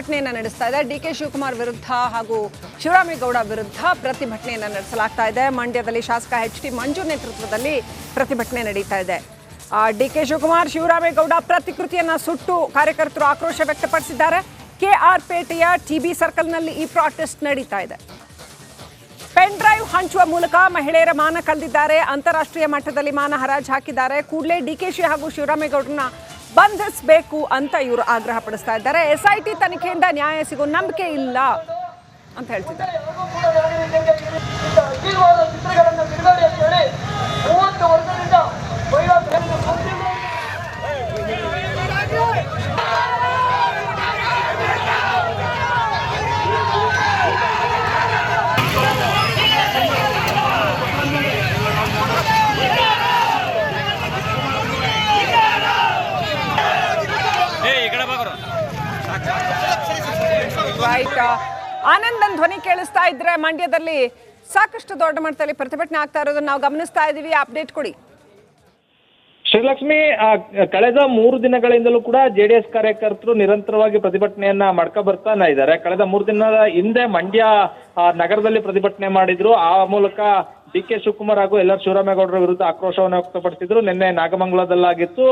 ಪ್ರತಿಭಟನೆಯನ್ನ ನಡೆಸ್ತಾ ಇದೆ. ಡಿ ಕೆ ಶಿವಕುಮಾರ್ ವಿರುದ್ಧ ಹಾಗೂ ಶಿವರಾಮೇಗೌಡ ವಿರುದ್ಧ ಪ್ರತಿಭಟನೆಯನ್ನು ನಡೆಸಲಾಗ್ತಾ ಇದೆ. ಮಂಡ್ಯದಲ್ಲಿ ಶಾಸಕ ಎಚ್ ಟಿ ಮಂಜು ನೇತೃತ್ವದಲ್ಲಿ ಪ್ರತಿಭಟನೆ ನಡೀತಾ ಇದೆ. ಡಿ ಕೆ ಶಿವಕುಮಾರ್, ಶಿವರಾಮೇಗೌಡ ಪ್ರತಿಕೃತಿಯನ್ನ ಸುಟ್ಟು ಕಾರ್ಯಕರ್ತರು ಆಕ್ರೋಶ ವ್ಯಕ್ತಪಡಿಸಿದ್ದಾರೆ. ಕೆ ಆರ್ ಪೇಟೆಯ ಟಿಬಿ ಸರ್ಕಲ್ನಲ್ಲಿ ಈ ಪ್ರಾಟೆಸ್ಟ್ ನಡೀತಾ ಇದೆ. ಪೆನ್ ಡ್ರೈವ್ ಹಂಚುವ ಮೂಲಕ ಮಹಿಳೆಯರ ಮಾನ ಕಳೆದಿದ್ದಾರೆ. ಅಂತಾರಾಷ್ಟ್ರೀಯ ಮಟ್ಟದಲ್ಲಿ ಮಾನ ಹರಾಜು ಹಾಕಿದ್ದಾರೆ. ಕೂಡಲೇ ಡಿಕೆಶಿ ಹಾಗೂ ಶಿವರಾಮೇಗೌಡರನ್ನ ಬಂಧಿಸಬೇಕು ಅಂತ ಇವರು ಆಗ್ರಹ ಪಡಿಸ್ತಾ ಇದ್ದಾರೆ. ಎಸ್ಐಟಿ ತನಿಖೆಯಿಂದ ನ್ಯಾಯ ಸಿಗೋ ನಂಬಿಕೆ ಇಲ್ಲ ಅಂತ ಹೇಳ್ತಿದ್ದಾರೆ. ಮೂವತ್ತು ವರ್ಷದಿಂದ ರೈಟ್ ಆನಂದನ್ ಧ್ವನಿ ಕೇಳಿಸ್ತಾ ಇದ್ರೆ ಮಂಡ್ಯದಲ್ಲಿ ಸಾಕಷ್ಟು ದೊಡ್ಡ ಮಟ್ಟದಲ್ಲಿ ಪ್ರತಿಭಟನೆ ಆಗ್ತಾ ಇರೋದನ್ನ ನಾವು ಗಮನಿಸ್ತಾ ಇದೀವಿ. ಅಪ್ಡೇಟ್ ಕೊಡಿ. ಶ್ರೀಲಕ್ಷ್ಮಿ ಕಳೆದ ಮೂರು ದಿನಗಳಿಂದಲೂ ಕೂಡ ಜೆ ಡಿ ಎಸ್ ಕಾರ್ಯಕರ್ತರು ನಿರಂತರವಾಗಿ ಪ್ರತಿಭಟನೆಯನ್ನ ಮಾಡ್ಕೊ ಬರ್ತಾನೆ ಇದ್ದಾರೆ. ಕಳೆದ ಮೂರು ದಿನದ ಹಿಂದೆ ಮಂಡ್ಯ ನಗರದಲ್ಲಿ ಪ್ರತಿಭಟನೆ ಮಾಡಿದ್ರು. ಆ ಮೂಲಕ ಡಿ ಕೆ ಶಿವಕುಮಾರ್ ಹಾಗೂ ಎಲ್ಲರ ಶಿವರಾಮೇಗೌಡರ ವಿರುದ್ಧ ಆಕ್ರೋಶವನ್ನು ವ್ಯಕ್ತಪಡಿಸಿದ್ರು. ನಿನ್ನೆ ನಾಗಮಂಗಲದಲ್ಲಾಗಿತ್ತು.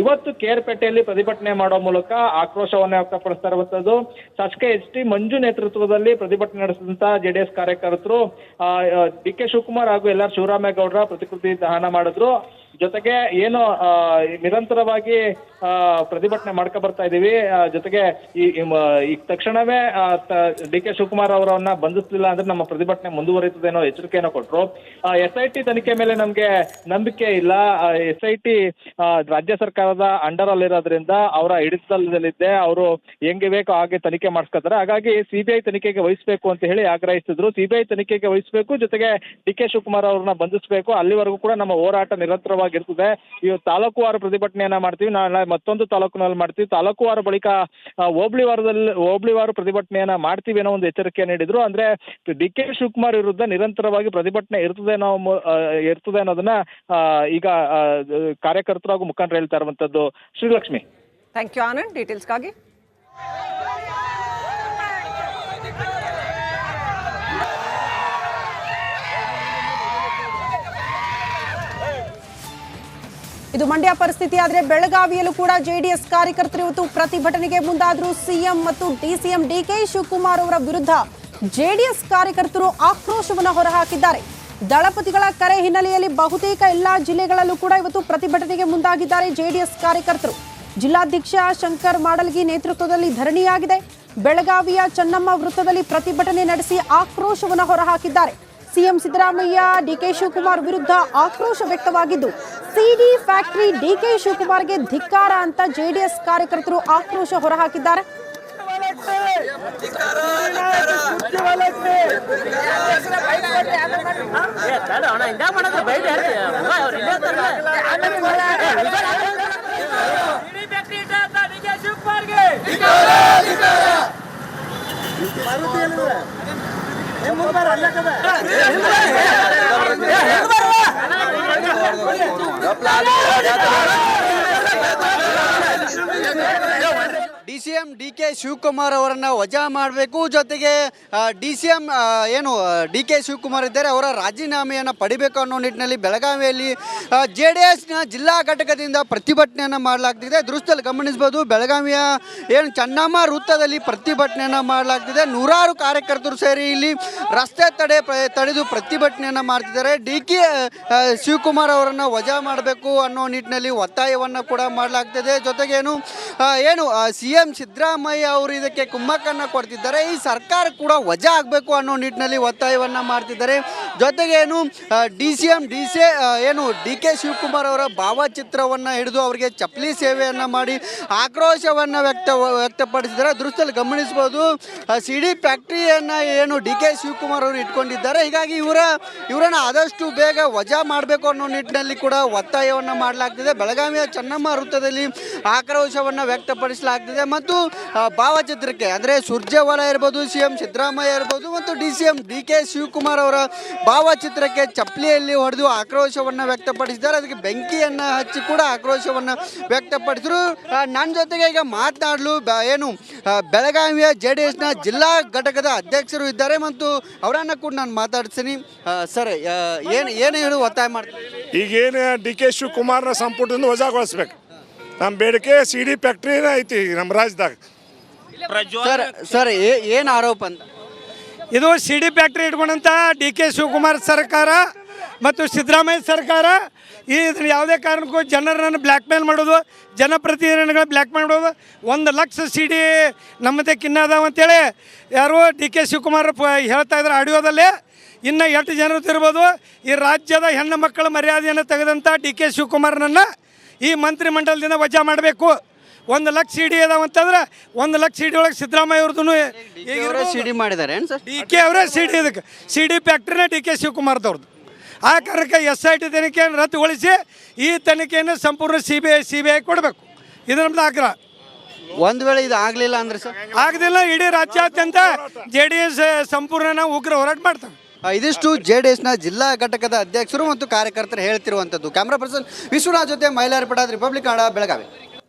ಇವತ್ತು ಕೇರ್ಪೇಟೆಯಲ್ಲಿ ಪ್ರತಿಭಟನೆ ಮಾಡೋ ಮೂಲಕ ಆಕ್ರೋಶವನ್ನು ವ್ಯಕ್ತಪಡಿಸ್ತಾ ಇರುವಂತದ್ದು. ಶಾಸಕ ಎಚ್ ಟಿ ಮಂಜು ನೇತೃತ್ವದಲ್ಲಿ ಪ್ರತಿಭಟನೆ ನಡೆಸಿದಂತಹ ಜೆ ಡಿ ಎಸ್ ಕಾರ್ಯಕರ್ತರು ಡಿ ಕೆ ಶಿವಕುಮಾರ್ ಹಾಗೂ ಎಲ್ಲರ ಶಿವರಾಮೇಗೌಡರ ಪ್ರತಿಕೃತಿ ದಹನ ಮಾಡಿದ್ರು. ಜೊತೆಗೆ ಏನು ನಿರಂತರವಾಗಿ ಪ್ರತಿಭಟನೆ ಮಾಡ್ಕೊ ಬರ್ತಾ ಇದ್ದೀವಿ ಜೊತೆಗೆ ಈ ತಕ್ಷಣವೇ ಡಿ ಕೆ ಶಿವಕುಮಾರ್ ಅವರನ್ನ ಬಂಧಿಸಲಿಲ್ಲ ಅಂದ್ರೆ ನಮ್ಮ ಪ್ರತಿಭಟನೆ ಮುಂದುವರಿಯುತ್ತದೆ ಅನ್ನೋ ಎಚ್ಚರಿಕೆಯನ್ನು ಕೊಟ್ಟರು ಎಸ್ ಐ ಟಿ ತನಿಖೆ ಮೇಲೆ ನಮಗೆ ನಂಬಿಕೆ ಇಲ್ಲ. ಎಸ್ ಐ ಟಿ ರಾಜ್ಯ ಸರ್ಕಾರದ ಅಂಡರ್ ಅಲ್ಲಿರೋದ್ರಿಂದ ಅವರ ಹಿಡಿತದಲ್ಲಿದೆ. ಅವರು ಹೆಂಗೆ ಬೇಕೋ ಹಾಗೆ ತನಿಖೆ ಮಾಡಿಸ್ಕೊತಾರೆ. ಹಾಗಾಗಿ ಸಿಬಿಐ ತನಿಖೆಗೆ ವಹಿಸಬೇಕು ಅಂತ ಹೇಳಿ ಆಗ್ರಹಿಸಿದ್ರು. ಸಿಬಿಐ ತನಿಖೆಗೆ ವಹಿಸಬೇಕು. ಜೊತೆಗೆ ಡಿ ಕೆ ಶಿವಕುಮಾರ್ ಅವ್ರನ್ನ ಬಂಧಿಸಬೇಕು. ಅಲ್ಲಿವರೆಗೂ ಕೂಡ ನಮ್ಮ ಹೋರಾಟ ನಿರಂತರವಾಗಿರ್ತದೆ ತಾಲೂಕು ತಾಲೂಕುವಾರು ಪ್ರತಿಭಟನೆಯನ್ನ ಮಾಡ್ತೀವಿ. ನಾಳೆ ಮತ್ತೊಂದು ತಾಲೂಕಿನಲ್ಲಿ ಮಾಡ್ತೀವಿ. ತಾಲೂಕುವಾರು ಬಳಿಕ ಹೋಬಳಿ ವಾರದಲ್ಲಿ ಹೋಬಳಿವಾರು ಪ್ರತಿಭಟನೆಯನ್ನ ಮಾಡ್ತೀವಿ ಅನ್ನೋ ಒಂದು ಎಚ್ಚರಿಕೆ ನೀಡಿದ್ರು. ಅಂದ್ರೆ ಡಿ ಕೆ ಶಿವಕುಮಾರ್ ವಿರುದ್ಧ ನಿರಂತರವಾಗಿ ಪ್ರತಿಭಟನೆ ಇರ್ತದೆ ಅನ್ನೋ ಇರ್ತದೆ ಅನ್ನೋದನ್ನ ಈಗ ಕಾರ್ಯಕರ್ತರು ಹಾಗೂ ಮುಖಂಡರು ಹೇಳ್ತಾ ಇರುವಂತದ್ದು ಶ್ರೀಲಕ್ಷ್ಮಿ. ಥ್ಯಾಂಕ್ ಯು ಆನಂದ್ ಡೀಟೇಲ್ಸ್ಗಾಗಿ ಇದು ಮಂಡ್ಯ ಪರಿಸ್ಥಿತಿ ಆದರೆ ಬೆಳಗಾವಿಯಲ್ಲೂ ಕೂಡ ಜೆಡಿಎಸ್ ಕಾರ್ಯಕರ್ತರು ಇವತ್ತು ಪ್ರತಿಭಟನೆಗೆ ಮುಂದಾದರೂ ಸಿಎಂ ಮತ್ತು ಡಿಸಿಎಂ ಡಿಕೆ ಶಿವಕುಮಾರ್ ಅವರ ವಿರುದ್ಧ ಜೆಡಿಎಸ್ ಕಾರ್ಯಕರ್ತರು ಆಕ್ರೋಶವನ್ನು ಹೊರಹಾಕಿದ್ದಾರೆ. ದಳಪತಿಗಳ ಕರೆ ಹಿನ್ನೆಲೆಯಲ್ಲಿ ಬಹುತೇಕ ಎಲ್ಲಾ ಜಿಲ್ಲೆಗಳಲ್ಲೂ ಕೂಡ ಇವತ್ತು ಪ್ರತಿಭಟನೆಗೆ ಮುಂದಾಗಿದ್ದಾರೆ ಜೆಡಿಎಸ್ ಕಾರ್ಯಕರ್ತರು. ಜಿಲ್ಲಾಧ್ಯಕ್ಷ ಶಂಕರ್ ಮಾಡಲ್ಗಿ ನೇತೃತ್ವದಲ್ಲಿ ಧರಣಿಯಾಗಿದೆ. ಬೆಳಗಾವಿಯ ಚನ್ನಮ್ಮ ವೃತ್ತದಲ್ಲಿ ಪ್ರತಿಭಟನೆ ನಡೆಸಿ ಆಕ್ರೋಶವನ್ನು ಹೊರಹಾಕಿದ್ದಾರೆ. ಸಿಎಂ ಸಿದ್ದರಾಮಯ್ಯ ಡಿಕೆ ಶಿವಕುಮಾರ್ ವಿರುದ್ಧ ಆಕ್ರೋಶ ವ್ಯಕ್ತವಾಗಿದ್ದು, ಸಿಡಿ ಫ್ಯಾಕ್ಟರಿ ಡಿಕೆ ಶಿವಕುಮಾರ್ಗೆ ಧಿಕ್ಕಾರ ಅಂತ ಜೆಡಿಎಸ್ ಕಾರ್ಯಕರ್ತರು ಆಕ್ರೋಶ ಹೊರಹಾಕಿದ್ದಾರೆ. ಅಲ್ಲಕದ D C M D K Shivakumar ಅವರನ್ನು ವಜಾ ಮಾಡಬೇಕು. ಜೊತೆಗೆ ಡಿ ಸಿ ಎಂ ಏನು ಡಿ ಕೆ ಶಿವಕುಮಾರ್ ಇದ್ದಾರೆ, ಅವರ ರಾಜೀನಾಮೆಯನ್ನು ಪಡಿಬೇಕು ಅನ್ನೋ ನಿಟ್ಟಿನಲ್ಲಿ ಬೆಳಗಾವಿಯಲ್ಲಿ ಜೆ ಡಿ ಎಸ್ನ ಜಿಲ್ಲಾ ಘಟಕದಿಂದ ಪ್ರತಿಭಟನೆಯನ್ನು ಮಾಡಲಾಗ್ತಿದೆ. ದೃಶ್ಯದಲ್ಲಿ ಗಮನಿಸಬಹುದು, ಬೆಳಗಾವಿಯ, ಏನು, ಚನ್ನಮ್ಮ ವೃತ್ತದಲ್ಲಿ ಪ್ರತಿಭಟನೆಯನ್ನು ಮಾಡಲಾಗ್ತಿದೆ. ನೂರಾರು ಕಾರ್ಯಕರ್ತರು ಸೇರಿ ಇಲ್ಲಿ ರಸ್ತೆ ತಡೆ ತಡೆದು ಪ್ರತಿಭಟನೆಯನ್ನು ಮಾಡ್ತಿದ್ದಾರೆ. ಡಿ ಕೆ ಶಿವಕುಮಾರ್ ಅವರನ್ನು ವಜಾ ಮಾಡಬೇಕು ಅನ್ನೋ ನಿಟ್ಟಿನಲ್ಲಿ ಒತ್ತಾಯವನ್ನು ಕೂಡ ಮಾಡಲಾಗ್ತಿದೆ. ಜೊತೆಗೇನು ಏನು ಸಿ ಎಂ ಸಿದ್ದರಾಮಯ್ಯ ಅವರು ಇದಕ್ಕೆ ಕುಮ್ಮಕ್ಕನ್ನು ಕೊಡ್ತಿದ್ದಾರೆ. ಈ ಸರ್ಕಾರ ಕೂಡ ವಜಾ ಆಗಬೇಕು ಅನ್ನೋ ನಿಟ್ಟಿನಲ್ಲಿ ಒತ್ತಾಯವನ್ನು ಮಾಡ್ತಿದ್ದಾರೆ. ಜೊತೆಗೆ ಏನು D C M, D C ಏನು, ಡಿ ಕೆ ಶಿವಕುಮಾರ್ ಅವರ ಭಾವಚಿತ್ರವನ್ನು ಹಿಡಿದು ಅವರಿಗೆ ಚಪ್ಪಲಿ ಸೇವೆಯನ್ನು ಮಾಡಿ ಆಕ್ರೋಶವನ್ನು ವ್ಯಕ್ತ, ವ್ಯಕ್ತಪಡಿಸಿದ್ದಾರೆ. ದೃಶ್ಯದಲ್ಲಿ ಗಮನಿಸ್ಬೋದು ಸಿ ಡಿ ಫ್ಯಾಕ್ಟ್ರಿಯನ್ನು ಏನು ಡಿ ಕೆ ಶಿವಕುಮಾರ್ ಅವರು ಇಟ್ಕೊಂಡಿದ್ದಾರೆ. ಹೀಗಾಗಿ ಇವರ, ಇವರನ್ನು ಆದಷ್ಟು ಬೇಗ ವಜಾ ಮಾಡಬೇಕು ಅನ್ನೋ ನಿಟ್ಟಿನಲ್ಲಿ ಕೂಡ ಒತ್ತಾಯವನ್ನು ಮಾಡಲಾಗ್ತಿದೆ. ಬೆಳಗಾವಿಯ ಚೆನ್ನಮ್ಮ ವೃತ್ತದಲ್ಲಿ ಆಕ್ರೋಶವನ್ನು ವ್ಯಕ್ತಪಡಿಸಲಾಗ್ತಿದೆ. ಮತ್ತು ಭಾವಚಿತ್ರಕ್ಕೆ, ಅಂದರೆ ಸುರ್ಜೇವಾಲಾ ಇರ್ಬೋದು ಸಿ ಎಂ ಸಿದ್ದರಾಮಯ್ಯ ಇರ್ಬೋದು ಮತ್ತು D C M D K Shivakumar ಅವರ ಭಾವಚಿತ್ರಕ್ಕೆ ಚಪ್ಪಲಿಯಲ್ಲಿ ಹೊಡೆದು ಆಕ್ರೋಶವನ್ನು ವ್ಯಕ್ತಪಡಿಸಿದ್ದಾರೆ. ಅದಕ್ಕೆ ಬೆಂಕಿಯನ್ನು ಹಚ್ಚಿ ಕೂಡ ಆಕ್ರೋಶವನ್ನು ವ್ಯಕ್ತಪಡಿಸಿದ್ರು. ನನ್ನ ಜೊತೆಗೆ ಈಗ ಮಾತನಾಡಲು ಏನು ಬೆಳಗಾವಿಯ ಜೆ ಡಿ ಎಸ್ನ ಜಿಲ್ಲಾ ಘಟಕದ ಅಧ್ಯಕ್ಷರು ಇದ್ದಾರೆ ಮತ್ತು ಅವರನ್ನು ಕೂಡ ನಾನು ಮಾತಾಡ್ತೀನಿ. ಸರ್ ಏನು ಏನು ಹೇಳು, ಒತ್ತಾಯ ಮಾಡ್ತೀನಿ. ಈಗೇನು ಡಿ ಕೆ ಶಿವಕುಮಾರ್ನ ಸಂಪುಟದಿಂದ ವಜಾಗೊಳಿಸ್ಬೇಕು. ನಮ್ಮ ಬೇಡಿಕೆ ಸಿ ಡಿ ಫ್ಯಾಕ್ಟ್ರಿನೇ ಐತಿ ಈಗ ನಮ್ಮ ರಾಜ್ಯದಾಗ. ಸರ್ ಸರ್ ಏನು ಆರೋಪ ಅಂತ? ಇದು ಸಿ ಡಿ ಫ್ಯಾಕ್ಟ್ರಿ ಇಟ್ಕೊಂಡಂಥ ಡಿ ಕೆ ಶಿವಕುಮಾರ್ ಸರ್ಕಾರ ಮತ್ತು ಸಿದ್ದರಾಮಯ್ಯ ಸರ್ಕಾರ ಈ ಇದನ್ನು ಯಾವುದೇ ಕಾರಣಕ್ಕೂ ಜನರನ್ನು ಬ್ಲ್ಯಾಕ್ ಮೇಲ್ ಮಾಡೋದು ಜನಪ್ರತಿನಿಧಿಗಳ ಬ್ಲ್ಯಾಕ್ ಮೇಲ್ ಮಾಡೋದು ಒಂದು ಲಕ್ಷ ಸಿ ಡಿ ನಮ್ಮದೇ ಕಿನ್ನದಾವ ಅಂತೇಳಿ ಯಾರು ಡಿ ಕೆ ಶಿವಕುಮಾರ್ ಪ- ಹೇಳ್ತಾ ಇದ್ದಾರೆ ಆಡಿಯೋದಲ್ಲಿ. ಇನ್ನು ಎಷ್ಟು ಜನರು ತಿರ್ಬೋದು ಈ ರಾಜ್ಯದ ಹೆಣ್ಣು ಮಕ್ಕಳ ಮರ್ಯಾದೆಯನ್ನು ತೆಗೆದಂಥ ಡಿ ಕೆ ಶಿವಕುಮಾರ್ನನ್ನು ಈ ಮಂತ್ರಿಮಂಡಲದಿಂದ ವಜಾ ಮಾಡಬೇಕು. ಒಂದು ಲಕ್ಷ ಸಿ ಡಿ ಅದಾವಂತಂದ್ರೆ ಒಂದು ಲಕ್ಷ ಸಿ ಡಿ ಒಳಗೆ ಸಿದ್ದರಾಮಯ್ಯ ಅವ್ರದ್ದು ಸಿ ಡಿ ಮಾಡಿದ್ದಾರೆ ಸರ್? ಡಿ ಕೆ ಅವರೇ ಸಿ ಡಿ ಇದಕ್ಕೆ ಸಿ ಡಿ ಫ್ಯಾಕ್ಟ್ರಿನೇ ಡಿ ಕೆ ಶಿವಕುಮಾರ್ದವ್ರದ್ದು ಆ ಕಾರಣಕ್ಕೆ ಎಸ್ ಐ ಟಿ ತನಿಖೆಯನ್ನು ರದ್ದುಗೊಳಿಸಿ ಈ ತನಿಖೆಯನ್ನು ಸಂಪೂರ್ಣ C B I C B I ಕೊಡಬೇಕು. ಇದು ನಮ್ದು ಆಗ್ರಹ. ಒಂದು ವೇಳೆ ಇದು ಆಗಲಿಲ್ಲ ಅಂದ್ರೆ ಸರ್? ಆಗದಿಲ್ಲ ಇಡೀ ರಾಜ್ಯಾದ್ಯಂತ ಜೆ ಡಿ ಎಸ್ ಸಂಪೂರ್ಣ ನಾವು ಉಗ್ರ ಹೋರಾಟ ಮಾಡ್ತೇವೆ. ಆ, ಇದಿಷ್ಟು ಜೆ ಡಿ ಎಸ್ನ ಜಿಲ್ಲಾ ಘಟಕದ ಅಧ್ಯಕ್ಷರು ಮತ್ತು ಕಾರ್ಯಕರ್ತರು ಹೇಳ್ತಿರುವಂಥದ್ದು. ಕ್ಯಾಮ್ರಾ ಪರ್ಸನ್ ವಿಶ್ವನಾಥ್ ಜೊತೆ ಪಟಾದ್ ರಿಪಬ್ಲಿಕ್ ಕನ್ನಡ, ಬೆಳಗಾವಿ.